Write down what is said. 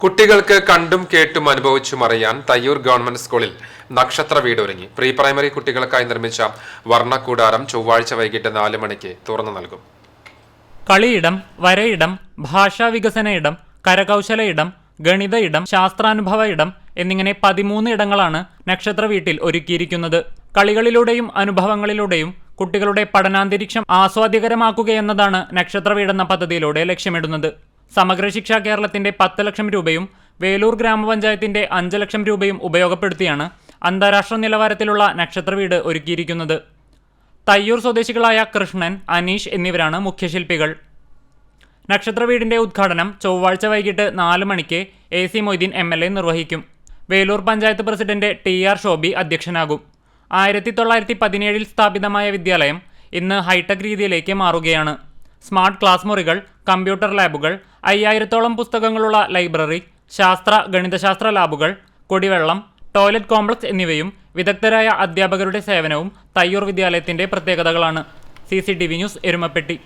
കുട്ടികൾക്ക് കണ്ടും കേട്ടും അനുഭവിച്ചും അറിയാൻ തയ്യൂർ ഗവൺമെന്റ് സ്കൂളിൽ നക്ഷത്ര വീട് ഒരുങ്ങി പ്രീ പ്രൈമറി കുട്ടികൾക്കായി നിർമ്മിച്ച വർണക്കൂടാരം ചൊവ്വാഴ്ച വൈകിട്ട് നാല് മണിക്ക് തുറന്നു നൽകും. കളിയിടം വരയിടം ഭാഷാ വികസന ഇടം കരകൗശല ഇടം ഗണിത ഇടം ശാസ്ത്രാനുഭവ ഇടം എന്നിങ്ങനെ പതിമൂന്ന് ഇടങ്ങളാണ് നക്ഷത്ര വീട്ടിൽ ഒരുക്കിയിരിക്കുന്നത്. കളികളിലൂടെയും അനുഭവങ്ങളിലൂടെയും കുട്ടികളുടെ പഠനാന്തരീക്ഷം ആസ്വാദ്യകരമാക്കുകയെന്നതാണ് നക്ഷത്ര വീടെന്ന പദ്ധതിയിലൂടെ ലക്ഷ്യമിടുന്നത്. സമഗ്ര ശിക്ഷ കേരളത്തിന്റെ പത്ത് ലക്ഷം രൂപയും വേലൂർ ഗ്രാമപഞ്ചായത്തിന്റെ അഞ്ച് ലക്ഷം രൂപയും ഉപയോഗപ്പെടുത്തിയാണ് അന്താരാഷ്ട്ര നിലവാരത്തിലുള്ള നക്ഷത്ര വീട് ഒരുക്കിയിരിക്കുന്നത്. തയ്യൂർ സ്വദേശികളായ കൃഷ്ണൻ അനീഷ് എന്നിവരാണ് മുഖ്യശില്പികൾ. നക്ഷത്ര വീടിന്റെ ഉദ്ഘാടനം ചൊവ്വാഴ്ച വൈകിട്ട് നാല് മണിക്ക് A C Moideen M L A നിർവഹിക്കും. Velur panchayat president T R Shobi അധ്യക്ഷനാകും. ആയിരത്തി തൊള്ളായിരത്തി പതിനേഴിൽ സ്ഥാപിതമായ വിദ്യാലയം ഇന്ന് ഹൈടെക് രീതിയിലേക്ക് മാറുകയാണ്. സ്മാർട്ട് ക്ലാസ് മുറികൾ കമ്പ്യൂട്ടർ ലാബുകൾ അയ്യായിരത്തോളം പുസ്തകങ്ങളുള്ള ലൈബ്രറി ശാസ്ത്ര ഗണിതശാസ്ത്ര ലാബുകൾ കുടിവെള്ളം ടോയ്ലറ്റ് കോംപ്ലക്സ് എന്നിവയും വിദഗ്ധരായ അധ്യാപകരുടെ സേവനവും തയ്യൂർ വിദ്യാലയത്തിന്റെ പ്രത്യേകതകളാണ്. C news Erumapetty.